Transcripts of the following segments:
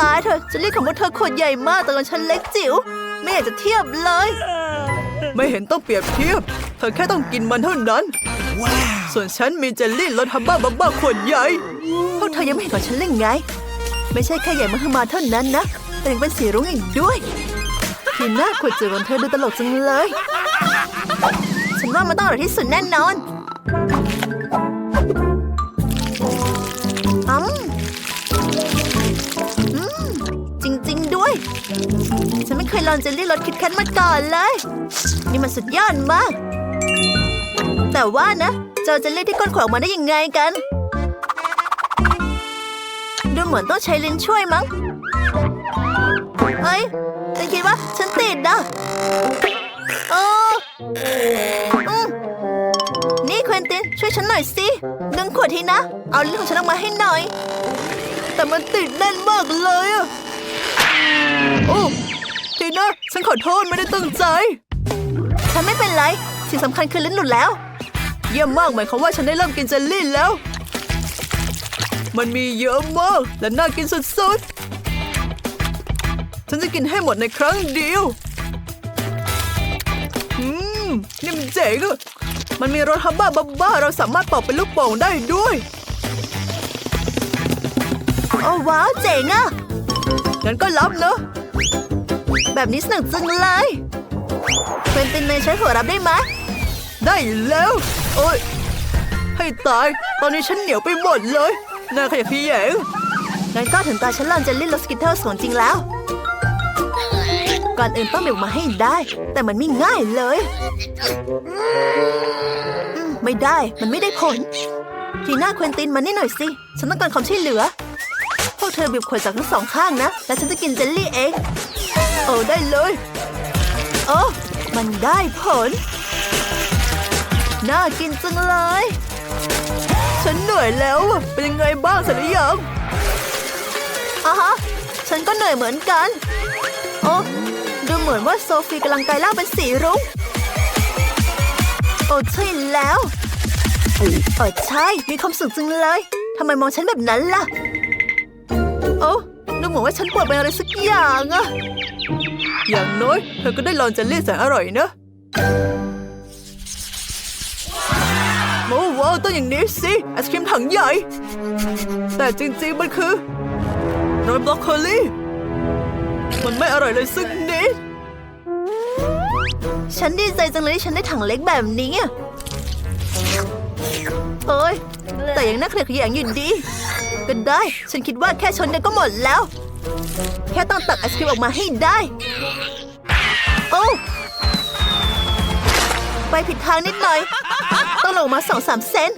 ตายเถอะจะเรียกของพวกเธอขวดใหญ่มากแต่ของฉันเล็กจิ๋วไม่อยากจะเทียบเลย ไม่เห็นต้องเปรียบเทียบ เธอแค่ต้องกินมันเท่านั้น ส่วนฉันมีเจลลี่รสฮับบ้าบับบ้าขวดใหญ่พวกเธอยังไม่เห็นของฉันเลยไง ไม่ใช่แค่ใหญ่มหึมาเท่านั้นนะแต่ยังเป็นสีรุ้งอีกด้วยทีหน้าขวดจิ๋วของเธอดูตลกจังเลย ฉันว่ามันต้องอร่อยที่สุดแน่นอนอืม ฉันไม่เคยลองเจลลี่รสคิดแคทมาก่อนเลย นี่มันสุดยอดมาก แต่ว่านะเจะเอาเจลลี่ที่ก้นขวางมาได้ยังไงกัน ดูเหมือนต้องใช้ลิ้นช่วยมั้งเฮ้ยฉันคิดว่าฉันติดนะเอออืมนี่เควินตินช่วยฉันหน่อยสิดึงขวดทีนะ เอาลิ้นของฉันออกมาให้หน่อย แต่มันติดแน่นมากเลยอะ โอ้ทีน่าฉันขอโทษไม่ได้ตั้งใจ ฉันไม่เป็นไร สิ่งสำคัญคือลิ้นหลุดแล้ว เยี่ยมมากหมายความว่าฉันได้เริ่มกินเจลลี่แล้ว มันมีเยอะมากและน่ากินสุดๆ ฉันจะกินให้หมดในครั้งเดียว อืม นี่มันเจ๋งอะมันมีรสฮับบ้าบับบ้า เราสามารถเป่าเป็นลูกโป่งได้ด้วย โอ้ว้าวเจ๋งอะ งั้นก็รับเนอะ แบบนี้สนุกจังเลยเควินตินเนยใช้หัวรับได้ไหม ได้แล้ว โอ้ย ให้ตาย ตอนนี้ฉันเหนียวไปหมดเลยน่าขยะแขยงงั้นก็ถึงตาฉันลองเจลลี่รสกิทเทิลของจริงแล้ว ก่อนอื่นต้องบีบมาให้ได้ แต่มันไม่ง่ายเลย ไม่ได้ มันไม่ได้ผล ทีหน้าเควินตินมานี่หน่อยสิ ฉันต้องการความช่วยเหลือ พวกเธอบีบขวดจากทั้งสองข้างนะ และฉันจะกินเจลลี่เอง โอ้ได้เลย โอ้มันได้ผล น่ากินจังเลย ฉันเหนื่อยแล้ว เป็นยังไงบ้างสร็จหรือยังอะฮะ ฉันก็เหนื่อยเหมือนกัน โอ้ดูเหมือนว่าโซฟีกำลังกลายร่างเป็นสีรุ้งโอ้ใช่แล้วเออใช่ มีความสุขจังเลย ทำไมมองฉันแบบนั้นล่ะ เหมือนว่าฉันปวดเป็นอะไรสักอย่างอะอย่างน้อยเธอก็ได้ลองเจลลี่แสนอร่อยนะโอ้ว้าวต้องอย่างนี้สิไอศครีมถังใหญ่ แต่จริงๆมันคือโรยบล็อกโคลี่มันไม่อร่อยเลยสักนิดฉันดีใจจังเลยที่ฉันได้ถังเล็กแบบนี้อะโอ้ยแต่ยังน่าเกลียดขยงอยู่ดี ก็ได้ ฉันคิดว่าแค่ชนกันก็หมดแล้ว แค่ต้องตักไอศครีมออกมาให้ได้ โอ้ไปผิดทางนิดหน่อย ต้องลงมาสองสามเซน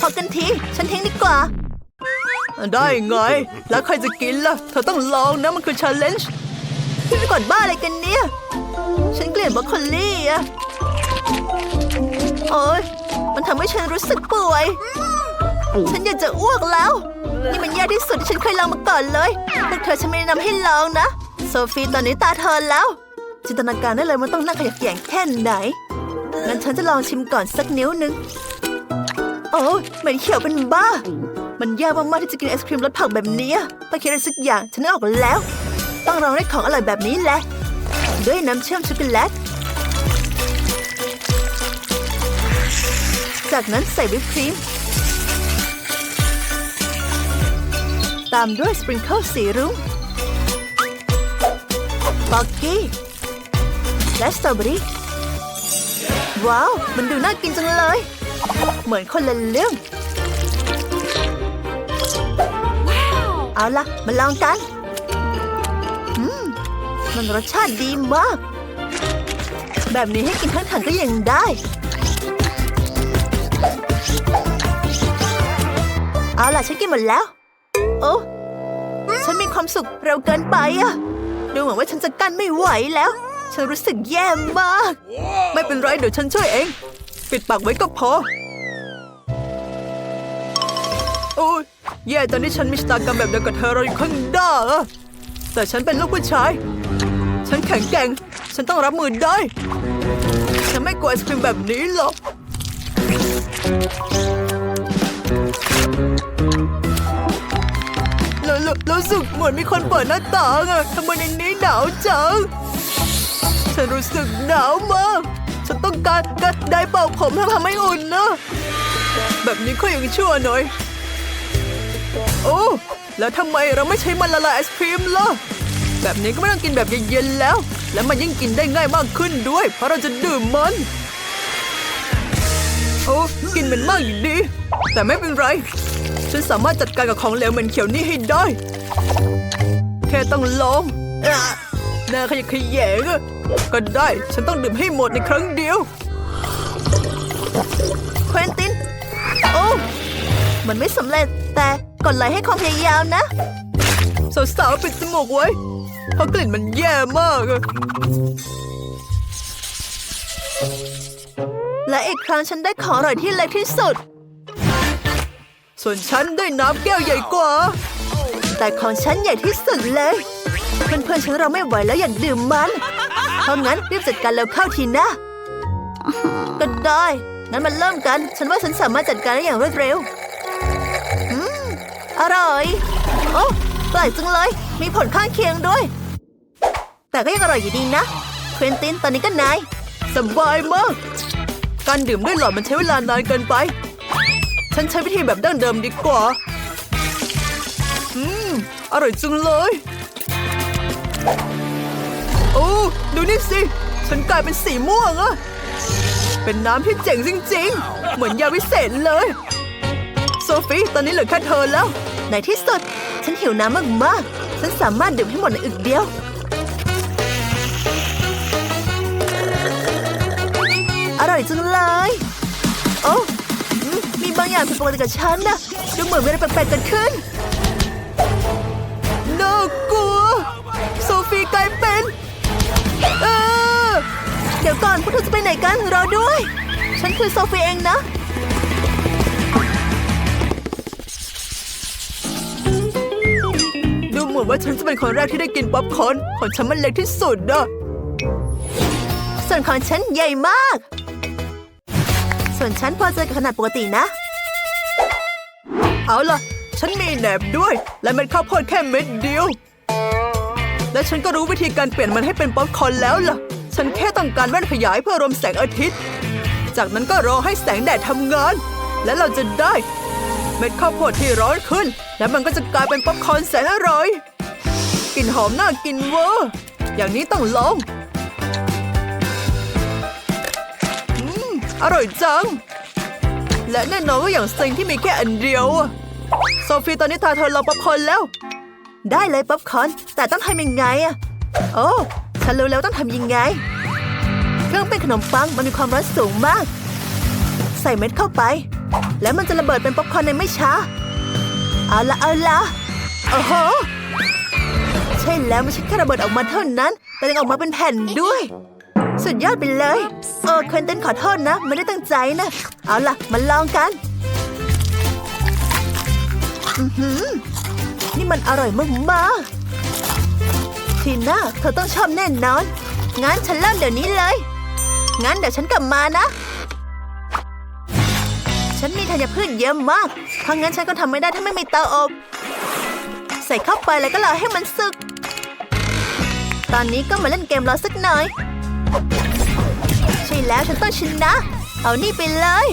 พอกันที ฉันทิ้งดีกว่า ได้ไง แล้วใครจะกินล่ะ เธอต้องลองนะ มันคือ challenge พี่ไปก่อนบ้าอะไรกันเนี่ย ฉันเกลียดบรอกโคลี่อะโอ้ยมันทำให้ฉันรู้สึกป่วย ฉันอยากจะอ้วกแล้ว นี่มันยากที่สุดที่ฉันเคยลองมาก่อนเลยพวกเธอฉันไม่แนะนำให้ลองนะ โซฟีตอนนี้ตาเธอแล้ว จินตนาการได้เลยมันต้องน่าขยะแขยงแค่ไหน งั้นฉันจะลองชิมก่อนสักนิ้วหนึง โอ้เหม็นเขียวเป็นบ้า มันยากมากๆที่จะกินไอศครีมรสผักแบบนี้ต้องคิดอะไรสักอย่างฉันนึกออกแล้ว ต้องลองได้ของอร่อยแบบนี้แหละ ด้วยน้ำเชื่อมช็อกโกแลตจากนั้นใส่วิปครีม ตามด้วยสปริงเกิลสีรุ้งบ็อกกี้ และสตรอเบอรี่ ว้าว มันดูน่ากินจังเลย เหมือนคนละเรื่อง เอาล่ะ มาลองกันอืมมันรสชาติดีมาก แบบนี้ให้กินทั้งถังก็ยังได้ เอาล่ะ ฉันกินหมดแล้ว โอ้ฉันมีความสุขเร็วเกินไปอะดูเหมือนว่าฉันจะกั้นไม่ไหวแล้ว ฉันรู้สึกแย่มาก ไม่เป็นไรเดี๋ยวฉันช่วยเอง ปิดปากไว้ก็พอ โอ้ยแย่ตอนนี้ฉันมีชะตากรรมแบบเดียวกับเธอเราอยู่ข้างหน้าแต่ฉันเป็นลูกผู้ชาย ฉันแข็งแกร่ง ฉันต้องรับมือได้ ฉันไม่กลัวไอศครีมแบบนี้หรอก รู้สึกเหมือนมีคนเปิดหน้าต่างอะทำไมในนี้หนาวจัง ฉันรู้สึกหนาวมาก ฉันต้องการกระไดเป่าผมเพื่อทำให้อุ่นนะ แบบนี้ก็ยังชั่วหน่อย โอ้แล้วทำไมเราไม่ใช้มันละลายไอศครีมล่ะ แบบนี้ก็ไม่ต้องกินแบบเย็นๆแล้ว และมันยิ่งกินได้ง่ายมากขึ้นด้วย เพราะเราจะดื่มมัน โอ้กินเหม็นมากอยู่ดี แต่ไม่เป็นไร ฉันสามารถจัดการกับของเหลวเหม็นเขียวนี่ให้ได้ ค่ต้องลองอะหน้าขยะขยงอะก็ได้ ฉันต้องดื่มให้หมดในครั้งเดียวเควินติน โอ้มันไม่สำเร็จแต่กดไลค์ให้ความพยายามนะ สาวๆปิดจมูกไว้ เพราะกลิ่นมันแย่มาก และอีกครั้งฉันได้ของอร่อยที่เล็กที่สุด ส่วนฉันได้น้ำแก้วใหญ่กว่า แต่ของฉันใหญ่ที่สุดเลย เพื่อนๆฉันเราไม่ไหวแล้วอยากดื่มมัน เพราะงั้นรีบจัดการแล้วเข้าทีนะ ก็ได้ งั้นมันเริ่มกัน ฉันว่าฉันสามารถจัดการได้อย่างรวดเร็วอร่อย โอ้แปลกจังเลย มีผลข้างเคียงด้วย แต่ก็ยังอร่อยอยู่ดีนะ เควินตินตอนนี้ก็นาย สบายมาก การดื่มด้วยหลอดมันใช้เวลานานเกินไป ฉันใช้วิธีแบบดั้งเดิมดีกว่า อืมอร่อยจังเลย โอ้ดูนี่สิ ฉันกลายเป็นสีม่วงอะเป็นน้ำที่เจ๋งจริง ๆ เหมือนยาวิเศษเลย โซฟีตอนนี้เหลือแค่เธอแล้ว ในที่สุด ฉันหิวน้ำมากๆ ฉันสามารถดื่มให้หมดในอึกเดียว อร่อยจังเลยโอ้อืมมีบางอย่างผิดปกติกับฉันนะดูเหมือนมีอะไรแปลกๆเกิดขึ้น กเธอจะไปไหนกันรอด้วย ฉันคือโซฟีเองนะ ดูเหมือนว่าฉันจะเป็นคนแรกที่ได้กินป๊อปคอร์นของฉันมันเล็กที่สุดอะส่วนของฉันใหญ่มาก ส่วนฉันพอใจกับขนาดปกตินะ เอาล่ะ ฉันมีแหนบด้วย และเม็ดข้าวโพดแค่เม็ดเดียว และฉันก็รู้วิธีการเปลี่ยนมันให้เป็นป๊อปคอร์นแล้วล่ะ ฉันแค่ต้องการแว่นขยายเพื่อรวมแสงอาทิตย์ จากนั้นก็รอให้แสงแดดทำงาน และเราจะได้ เม็ดข้าวโพดที่ร้อนขึ้น และมันก็จะกลายเป็นป๊อปคอร์นแสนอร่อยกลิ่นหอมน่ากินเวอร์อย่างนี้ต้องลองอืมอร่อยจัง และแน่นอนว่าอย่างเซ็งที่มีแค่อันเดียวอะโซฟีตอนนี้ทาเธอลองป๊อปคอร์นแล้ว ได้เลยป๊อปคอร์นแต่ต้องทำยังไงอะโอ้ ฉันรู้แล้วต้องทำยังไง เครื่องเป็นขนมปังมันมีความร้อนสูงมาก ใส่เม็ดเข้าไป แล้วมันจะระเบิดเป็นป๊อปคอร์นในไม่ช้า เอาละเอาละโอ้โห ใช่แล้วไม่ใช่แค่ระเบิดออกมาเท่านั้น แต่ยังออกมาเป็นแผ่นด้วย สุดยอดไปเลยเออเควินตินขอโทษนะ ไม่ได้ตั้งใจนะ เอาล่ะมาลองกันอือหือนี่มันอร่อยมากๆ ทีน่าเธอต้องชอบแน่นอน งั้นฉันเริ่มเดี๋ยวนี้เลย งั้นเดี๋ยวฉันกลับมานะ ฉันมีธัญพืชเยอะมากเพราะงั้นฉันก็ทำไม่ได้ถ้าไม่มีเตาอบ ใส่เข้าไปแล้วก็รอให้มันสุกตอนนี้ก็มาเล่นเกมรอสักหน่อย ใช่แล้วฉันต้องชนะ เอานี่ไปเลย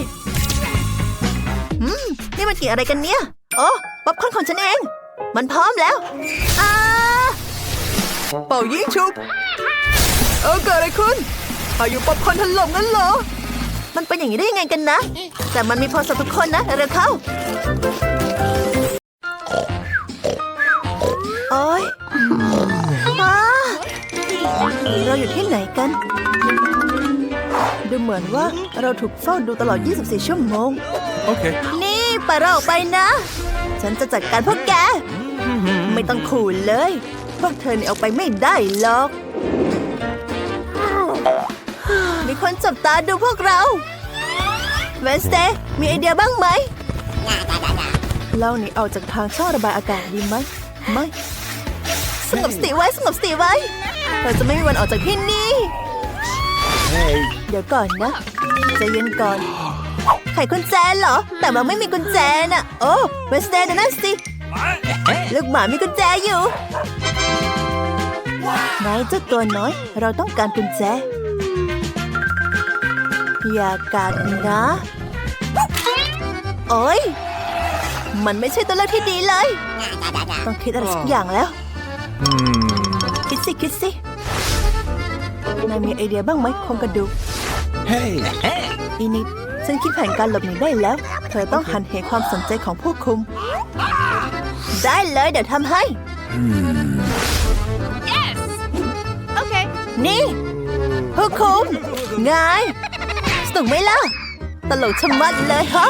อืม นี่มันกลิ่นอะไรกันเนี่ย โอ้ป๊อปคอนของฉันเอง มันพร้อมแล้วอ่า เป่ายิงชุบ เออเกิดอะไรขึ้นพายุป๊อปคอร์นถล่มงั้นเหรอ มันเป็นอย่างนี้ได้ยังไงกันนะ แต่มันมีพอสำหรับทุกคนนะเร็วเข้าโอ๊ยอาเราอยู่ที่ไหนกัน ดูเหมือนว่าเราถูกเฝ้าดูตลอด 24 ชั่วโมง Okay. นี่ไปเราออกไปนะ ฉันจะจัดการพวกแก ไม่ต้องขู่เลย พวกเธอหนี่ออกไปไม่ได้หรอก มีคนจับตาดูพวกเราเวนสเตย์มีไอเดียบ้างไหมเราหนีออกจากทางช่องระบายอากาศดีไหม ไม่ สงบสติไว้สงบสติไว้ เราจะไม่มีวันออกจากที่นี่ Hey. เดี๋ยวก่อนนะใจเย็นก่อน ไขกุญแจเหรอ แต่มันไม่มีกุญแจน่ะ โอ้เวสเตย์นั่นสิ ลูกหมามีกุญแจอยู่ ไงเจ้าตัวน้อย เราต้องการกุญแจ อย่ากัดนะ โอ้ย มันไม่ใช่ตัวเลือกที่ดีเลย ต้องคิดอะไรสักอย่างแล้ว คิดสิ คิดสิ นายมีไอเดียบ้างไหมโครงกระดูก Hey. อีนิดฉันคิดแผนการหลบหนีได้แล้ว เธอต้องหันเหความสนใจของผู้คุม ได้เลยเดี๋ยวทำให้ นี่ผู้คุมไงสนุกไหมล่ะ ตลกชะมัดเลยฮะ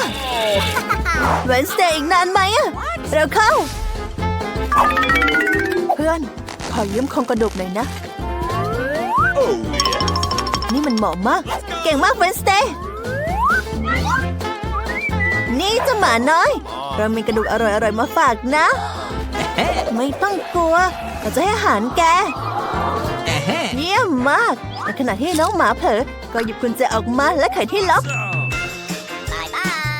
เวนสเตย์อีกนานไหมอะเร็วเข้า เพื่อน ขอยืมโครงกระดูกหน่อยนะ นี่มันเหมาะมาก เก่งมากเวนสเตย์นี่เจะหมาน้อย เรามีกระดูกอร่อยๆมาฝากนะ ไม่ต้องกลัวเราจะให้อาหารแก เยี่ยมมากในขณะที่น้องหมาเผลอก็หยิบกุญแจออกมาและไขที่ล็อก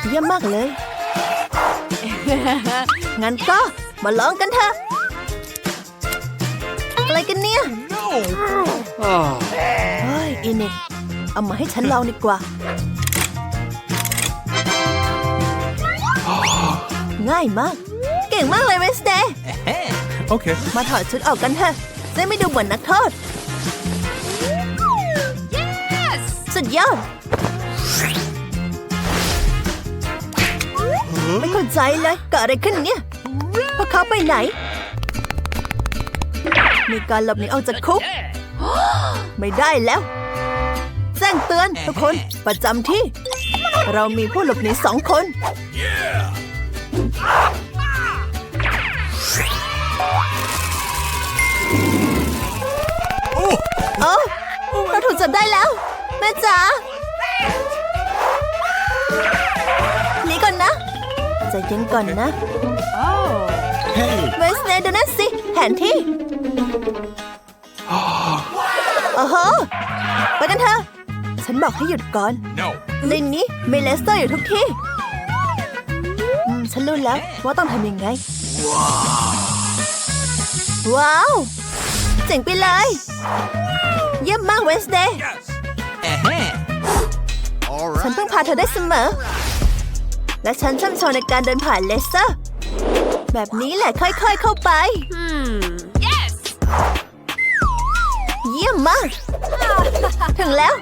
เยี่ยมมากเลย งั้นก็มาลองกันเถอะอะไรกันเนี่ย Oh. เฮ้ยอินิกเอามาให้ฉันลองดีกว่า ง่ายมาก เก่งมากเลยเวนสเดย์ Okay. มาถอดชุดออกกันเถอะจะได้ไม่ดูเหมือนนักโทษ สุดยอด ไม่เข้าใจเลยเกิดอะไรขึ้นเนี่ยพวกเขาไปไหน มีการหลบหนีออกจากคุก ไม่ได้แล้ว แจ้งเตือนทุกคนประจำที่ เรามีผู้หลบหนีสองคนโอ้เราถูกจับได้แล้ว แม่จ๋าหนีก่อนนะใจเย็นก่อนนะ Oh. เวสเนย์ดูนั่นสิแผนที่โอ้โหไปกันเถอะ ฉันบอกให้หยุดก่อน No. ในนี้มีเลสเตอร์อยู่ทุกที่อืมฉันรู้แล้วว่าต้องทำยังไง ว้าว เจ๋งไปเลย เยี่ยมมากเวสเดย์ All ฉันเพิ่งพาเธอได้เสมอ และฉันช่ำชองในการเดินผ่านเลสเตอร์ แบบนี้แหละค่อยๆเข้าไป Hmm. Yes. เยี่ยมมาก ถึงแล้ว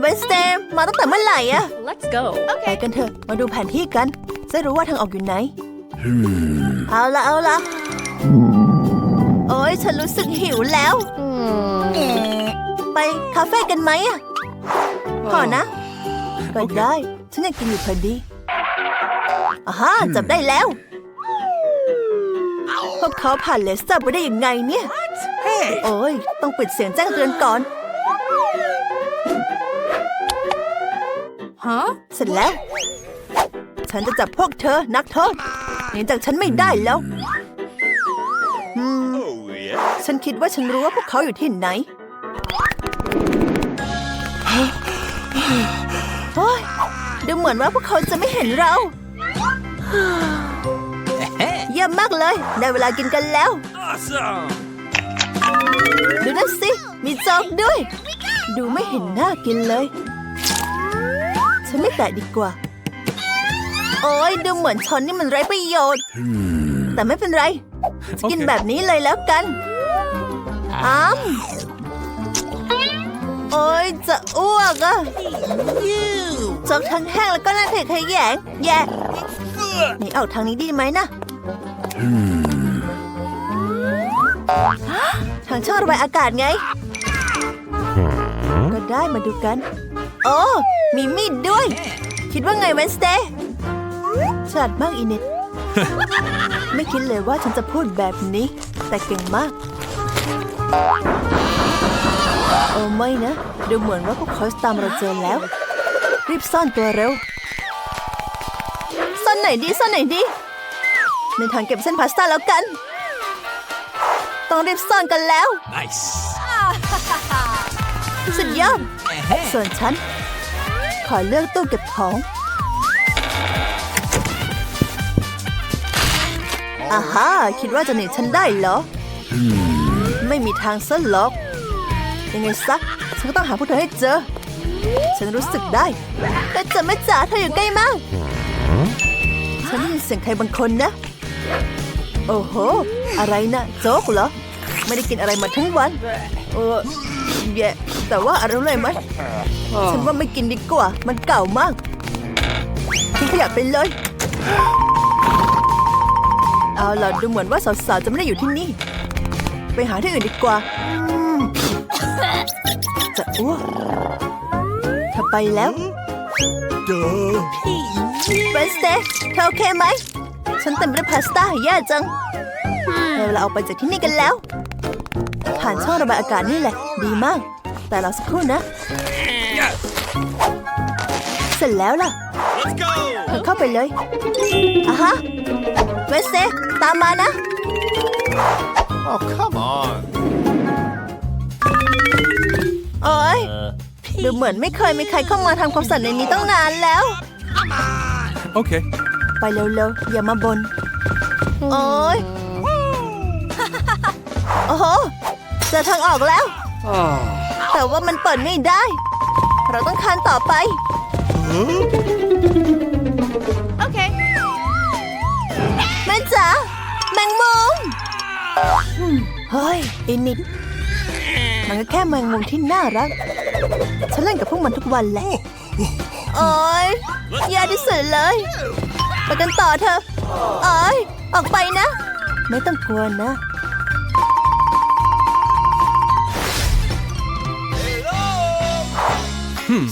เวนสเตย์มาตั้งแต่เมื่อไหร่อะ Let's go. ไปกันเถอะ มาดูแผนที่กัน จะรู้ว่าทางออกอยู่ไหน เอาละเอาละโอ้ยฉันรู้สึกหิวแล้วไป คาเฟ่กันไหมอะขอนะ ก็ได้ ฉันยังกินอยู่พอดีอาฮาจับได้แล้ว พวกเขาผ่านเลสเตอร์ไปได้ยังไงเนี่ย โอ้ย ต้องปิดเสียงแจ้งเตือนก่อน Huh? เสร็จแล้ว ฉันจะจับพวกเธอนักโทษหนีจากฉันไม่ได้แล้วอืม Oh yeah. ฉันคิดว่าฉันรู้ว่าพวกเขาอยู่ที่ไหน โอ้ยดูเหมือนว่าพวกเขาจะไม่เห็นเรา เยี่ยมมากเลย ได้เวลากินกันแล้ว Awesome. ดูนั่นสิ มีจอกด้วย ดูไม่เห็นน่ากินเลย ฉันไม่แตะดีกว่า โอ้ยดูเหมือนช้อนนี่มันไร้ประโยชน์ แต่ไม่เป็นไรจะกินโอเคแบบนี้เลยแล้วกันอ้าม โอ้ยจะอ้วกอะจอกทั้งแห้งแล้วก็น่าเผ็ดขยงแย่นีออกทางนี้ดีไหมนะทางช่องระบายอากาศไง ก็ได้มาดูกัน โอ้มีมีดด้วย คิดว่าไงเวนสเตย์ฉลาดมากอีเน็ตไม่คิดเลยว่าฉันจะพูดแบบนี้ แต่เก่งมาก โอ้ไม่นะ ดูเหมือนว่าพวกเขาจะตามเราเจอแล้ว รีบซ่อนตัวเร็ว ซ่อนไหนดี ซ่อนไหนดีในทางเก็บเส้นพาสต้าแล้วกัน ต้องรีบซ่อนกันแล้ว Nice. สุดยอด ส่วนฉัน ขอเลือกตู้เก็บของอ่าฮะคิดว่าจะหนีฉันได้เหรอ ไม่มีทางซะหรอก ยังไงซะฉันก็ต้องหาพวกเธอให้เจอ ฉันรู้สึกได้แต่จะไม่จ๋าเธออยู่ใกล้มากฉันได้ยินเสียงใครบางคนนะ โอ้โห อะไรนะโจ๊กเหรอ ไม่ได้กินอะไรมาทั้งวัน เออแย่แต่ว่าอะไรเลยไหมฉันว่าไม่กินดีกว่า มันเก่ามากทิ้งขยะไปเลย เอาล่ะดูเหมือนว่าสาวๆจะไม่ได้อยู่ที่นี่ ไปหาที่อื่นดีกว่า จะอ้วกเธอไปแล้ว Duh. เบนสเตย์เธอโอเคไหม ฉันเต็มไปด้วยพาสต้าแย่จังได้เวลาออกไปจากที่นี่กันแล้ว ผ่านช่องระบายอากาศนี่แหละ ดีมาก แต่เราสักครู่นะ เสร็จแล้วล่ะ Let's go. เธอเข้าไปเลยอะฮะเวนสเตย์ตามมานะ Oh, come on. โอ้ยดูเหมือนไม่เคยมีใครเข้ามาทำความสะอาดในนี้ตั้งนานแล้ว Okay. ไปเร็วๆ อย่ามาบนโอ้ยโอ้โหเจอทางออกแล้ว Oh. แต่ว่ามันเปิดไม่ได้ เราต้องคานต่อไป Okay. แม่จ๋าแมงมุมอืมเฮ้ยไอ้นิด มันก็แค่แมงมุมที่น่ารัก ฉันเล่นกับพวกมันทุกวันแหละ โอ้ยแย่ที่สุดเลย ไปกันต่อเถอะโอ้ยออกไปนะ ไม่ต้องกลัวนะ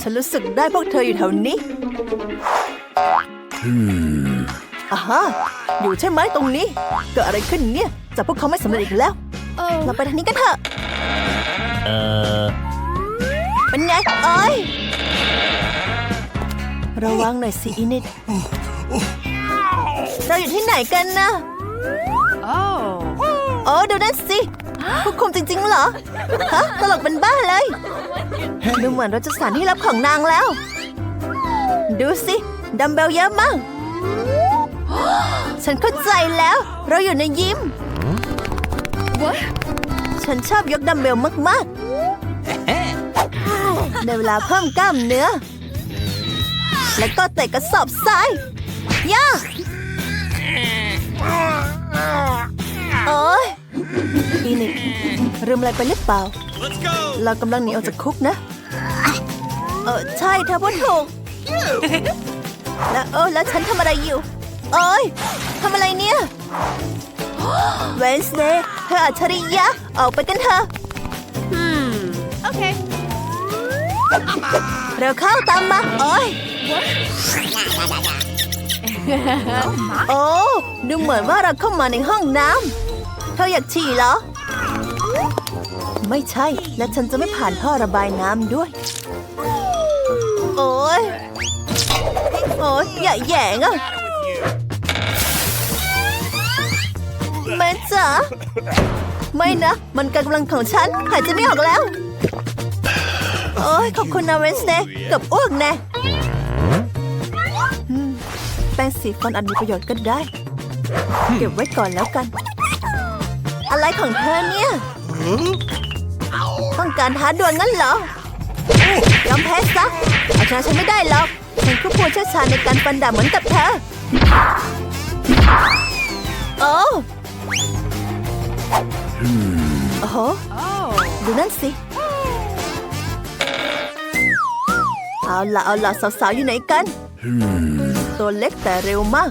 ฉันรู้สึกได้พวกเธออยู่แถวนี้อ่าฮะอยู่ใช่ไหมตรงนี้ เกิดอะไรขึ้นเนี่ยจับพวกเขาไม่สำเร็จอีกแล้ว Oh. เราไปทางนี้กันเถอะ เป็นไงเอ้ย ระวังหน่อยสิอินิดเราอยู่ที่ไหนกันนะ Oh. โอ้ดูนั่นสิผู้คุมจริง ๆ เหรอ ฮะ ตลกเป็นบ้าเลย ดูเหมือนเราจะสถานที่รับของนางแล้ว ดูสิ ดัมเบลเยอะมาก ฉันเข้าใจแล้ว เราอยู่ในยิม What? ฉันชอบยกดัมเบลมาก ๆ ในเวลาเพิ่มกล้ามเนื้อ แล้วก็เตะกระสอบทรายย่าโอ้ยอีนิกลืมอะไรไปหรือเปล่า เรากำลังหนีออกจากคุกนะ เออใช่เธอพูดถูก แล้วเออแล้วฉันทำอะไรอยู่โอ้ยทำอะไรเนี่ย เวนสเดย์เธออัจฉริยะออกไปกันเถอะ เร็วเข้าตามมาโอ้ยโอ้ดูเหมือนว่าเราเข้ามาในห้องน้ำเธออยากฉี่เหรอ ไม่ใช่ และฉันจะไม่ผ่านท่อระบายน้ำด้วย โอ้ยโอ้ยอย่าแหย่งอะแม่จ๋าไม่นะ มันกำลังของฉันหายใจไม่ออกแล้ว โอ้ยขอบคุณนะเวนสเดย์เกับอ้วกแน่แป้งสีฟันอันมีประโยชน์ก็ได้ เก็บไว้ก่อนแล้วกัน อะไรของเธอเนี่ย ต้องการท้าดวลงั้นเหรอยอมแพ้ซะเอาชนะฉันไม่ได้หรอกฉันคือผู้เชี่ยวชาญในการฟันดาบเหมือนกับเธอ โอ้โอ้โหดูนั่นสิ เอาล่ะเอาล่ะสาวๆอยู่ไหนกัน ตัวเล็กแต่เร็วมาก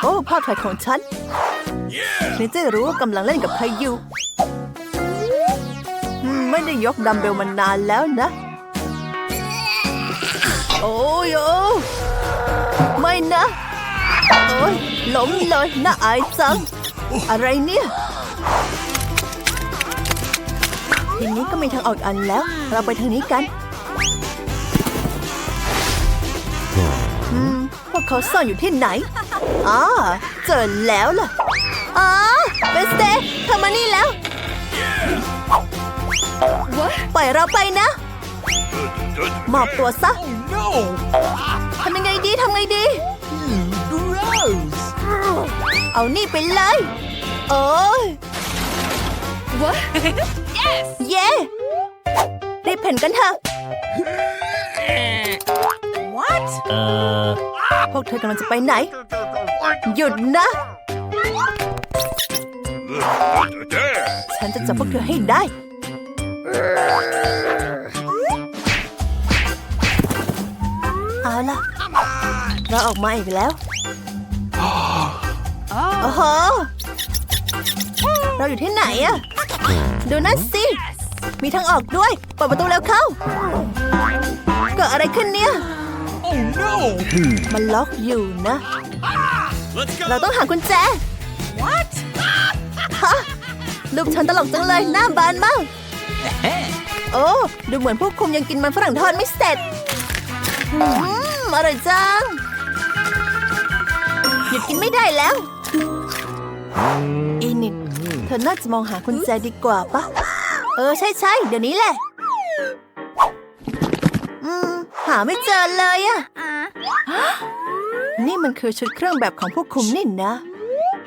โอ้ภาพถ่ายของฉันนี่จะรู้ว่ากำลังเล่นกับใครอยู่อืมไม่ได้ยกดัมเบลมานานแล้วนะ โอ้ยโอ้ไม่นะ โอ้ยล้มเลยน่าอายจัง อะไรเนี่ยทีนี้ก็มีทางออกอีกอันแล้ว เราไปทางนี้กัน วกเขาซ่อนอยู่ที่ไหนอ่าเจอแล้วล่ะอ๋อเบสเต้เธอมานี่แล้ว What? ปล่อยเราไปนะมอบตัวซะ No. ทำยังไงดีทำไงดี Gross. เอานี่ไปเลย โอ้ย What? เย้รีบเพ่นกันเถอะ What? พวกเธอกำลังจะไปไหน หยุดนะ ฉันจะจับพวกเธอให้ได้ เอาล่ะ เราออกมาอีกแล้วโอ้โห เราอยู่ที่ไหนอะดูนั่นสิ มีทางออกด้วยเปิดประตูแล้วเข้า เกิดอะไรขึ้นเนี่ย no! มันล็อกอยู่นะ Let's go! เราต้องหากุญแจ What? ฮะลูกฉันตลกจังเลยหน้าบานมาก โอ้ ดูเหมือนพวกคุมยังกินมันฝรั่งทอดไม่เสร็จอืมอร่อยจัง หยุดกินไม่ได้แล้ว อีนิดเธอน่าจะมองหากุญแจดีกว่าปะ เออ ใช่ใช่เดี๋ยวนี้แหละ อืม หาไม่เจอเลยอะนี่มันคือชุดเครื่องแบบของผู้คุมนี่นะ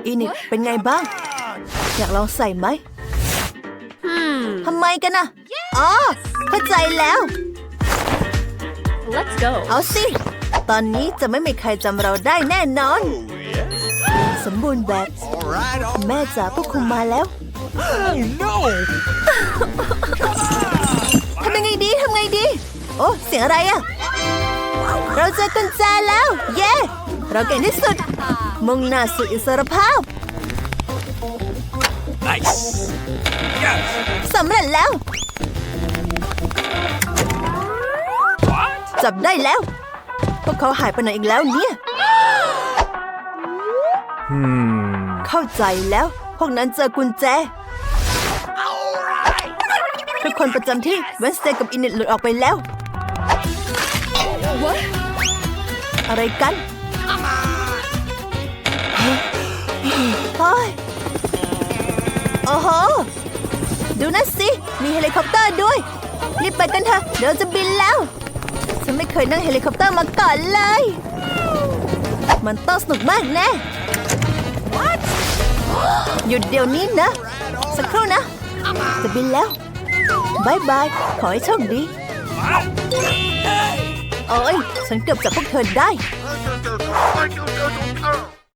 อีนิดเป็นไงบ้าง อยากลองใส่ไหม Hmm. ทำไมกันนะอ๋อเข้าใจแล้ว Let's go. เอาสิ ตอนนี้จะไม่มีใครจำเราได้แน่นอน สมบูรณ์แบบ All right, all แม่จ๋าผู้คุมมาแล้ว Oh no! ทำยังไงดี ทำไงดีโอ้เสียงอะไรอะเราเจอกุญแจแล้ว เย้ เราเก่งที่สุด มุ่งหน้าสู่อิสรภาพ Nice! Yes! สำเร็จแล้ว จับได้แล้ว พวกเขาหายไปไหนอีกแล้วเนี่ย เข้าใจแล้ว พวกนั้นเจอกุญแจ ทุกคนประจำที่เวนสเตย์กับอินเน็ตหลุดออกไปแล้ว อะไรกันเฮ้ยโอ้โห ดูนั่นสิ มีเฮลิคอปเตอร์ด้วย รีบไปกันเถอะ เดี๋ยวจะบินแล้ว ฉันไม่เคยนั่งเฮลิคอปเตอร์มาก่อนเลย มันต้องสนุกมากแน่หยุดเดี๋ยวนี้นะ สักครู่นะ จะบินแล้วบายบาย ขอให้โชคดี โอ้ย ฉันเกือบจับพวกเธอได้